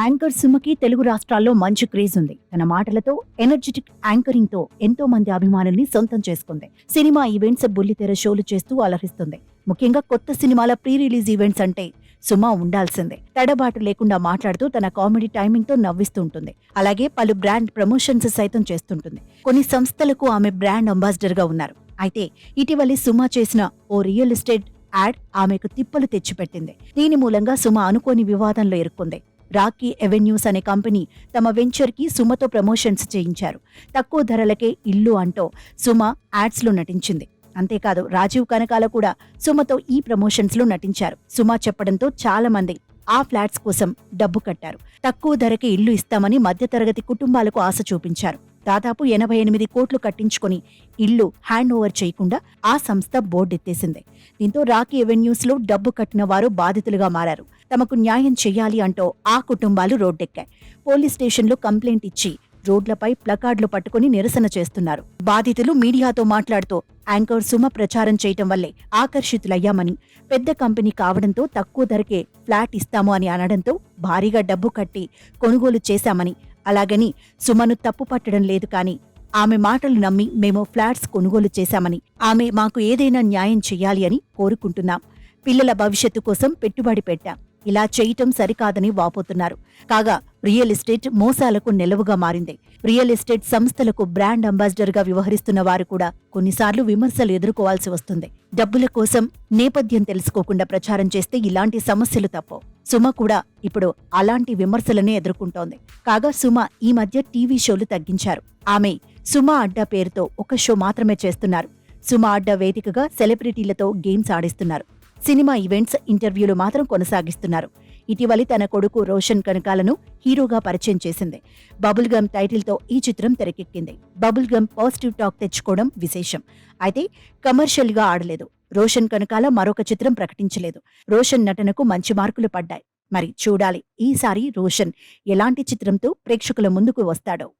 Anchor సుమకి Telugu రాష్ట్రాల్లో మంచి craze ఉంది. తన మాటలతో ఎనర్జెటిక్ యాంకరింగ్తో ఎంతో మంది అభిమానుల్ని సొంతం చేసుకుంది. సినిమా ఈవెంట్స్ బుల్లితెర షోలు చేస్తూ అలరిస్తుంది. ముఖ్యంగా కొత్త సినిమాల ప్రీ రిలీజ్ ఈవెంట్స్ అంటే సుమ ఉండాల్సిందే. తడబాటు లేకుండా మాట్లాడుతూ తన కామెడీ టైమింగ్తో నవ్విస్తూ ఉంటుంది. అలాగే పలు బ్రాండ్ ప్రమోషన్స్ సైతం చేస్తుంటుంది. కొన్ని సంస్థలకు ఆమె బ్రాండ్ అంబాసిడర్గా ఉన్నారు. అయితే ఇటీవలి సుమ చేసిన ఓ రియల్ ఎస్టేట్ యాడ్ ఆమెకు తిప్పలు తెచ్చిపెట్టింది. దీని మూలంగా సుమ అనుకోని వివాదంలో ఇరుక్కుంది. రాకీ ఎవెన్యూస్ అనే కంపెనీ తమ వెంచర్కి సుమతో ప్రమోషన్స్ చేయించారు. తక్కువ ధరలకే ఇల్లు అంటూ సుమ యాడ్స్లో నటించింది. అంతేకాదు రాజీవ్ కనకాల కూడా సుమతో ఈ ప్రమోషన్స్లో నటించారు. సుమ చెప్పడంతో చాలా మంది ఆ ఫ్లాట్స్ కోసం డబ్బు కట్టారు. తక్కువ ధరకే ఇల్లు ఇస్తామని మధ్యతరగతి కుటుంబాలకు ఆశ చూపించారు. దాదాపు ఎనభై ఎనిమిది కోట్లు కట్టించుకొని ఇల్లు హ్యాండ్ ఓవర్ చేయకుండా ఆ సంస్థ బోర్డెత్తేసింది. దీంతో రాకీ ఎవెన్యూస్లో డబ్బు కట్టిన వారు బాధితులుగా మారారు. తమకు న్యాయం చేయాలి అంటూ ఆ కుటుంబాలు రోడ్డెక్కాయి. పోలీస్ స్టేషన్లో కంప్లైంట్ ఇచ్చి రోడ్లపై ప్లకార్డులు పట్టుకుని నిరసన చేస్తున్నారు. బాధితులు మీడియాతో మాట్లాడుతూ యాంకర్ సుమ ప్రచారం చేయటం వల్లే ఆకర్షితులయ్యామని పెద్ద కంపెనీ కావడంతో తక్కువ ధరకే ఫ్లాట్ ఇస్తాము అని అనడంతో భారీగా డబ్బు కట్టి కొనుగోలు చేశామని అలాగని సుమను తప్పు పట్టడం లేదు కానీ ఆమె మాటలు నమ్మి మేము ఫ్లాట్స్ కొనుగోలు చేశామని ఆమె మాకు ఏదైనా న్యాయం చెయ్యాలి అని కోరుకుంటున్నాం. పిల్లల భవిష్యత్తు కోసం పెట్టుబడి పెట్టాం. ఇలా చేయటం సరికాదని వాపోతున్నారు. కాగా రియల్ ఎస్టేట్ మోసాలకు నెలవుగా మారింది. రియల్ ఎస్టేట్ సంస్థలకు బ్రాండ్ అంబాసిడర్గా వ్యవహరిస్తున్న వారు కూడా కొన్నిసార్లు విమర్శలు ఎదుర్కోవాల్సి వస్తుంది. డబ్బుల కోసం నేపథ్యం తెలుసుకోకుండా ప్రచారం చేస్తే ఇలాంటి సమస్యలు తప్పవు. సుమ కూడా ఇప్పుడు అలాంటి విమర్శలనే ఎదుర్కొంటోంది. కాగా సుమ ఈ మధ్య టీవీ షోలు తగ్గించారు. ఆమె సుమ అడ్డా పేరుతో ఒక షో మాత్రమే చేస్తున్నారు. సుమ అడ్డా వేదికగా సెలబ్రిటీలతో గేమ్స్ ఆడిస్తున్నారు. సినిమా ఈవెంట్స్ ఇంటర్వ్యూలు మాత్రం కొనసాగిస్తున్నారు. ఇటీవలి తన కొడుకు రోషన్ కనకాలను హీరోగా పరిచయం చేసింది. బబుల్ గమ్ టైటిల్తో ఈ చిత్రం తెరకెక్కింది. బబుల్ గమ్ పాజిటివ్ టాక్ తెచ్చుకోవడం విశేషం. అయితే కమర్షియల్గా ఆడలేదు. రోషన్ కనకాల మరొక చిత్రం ప్రకటించలేదు. రోషన్ నటనకు మంచి మార్కులు పడ్డాయి. మరి చూడాలి. ఈసారి రోషన్ ఎలాంటి చిత్రంతో ప్రేక్షకుల ముందుకు వస్తాడో?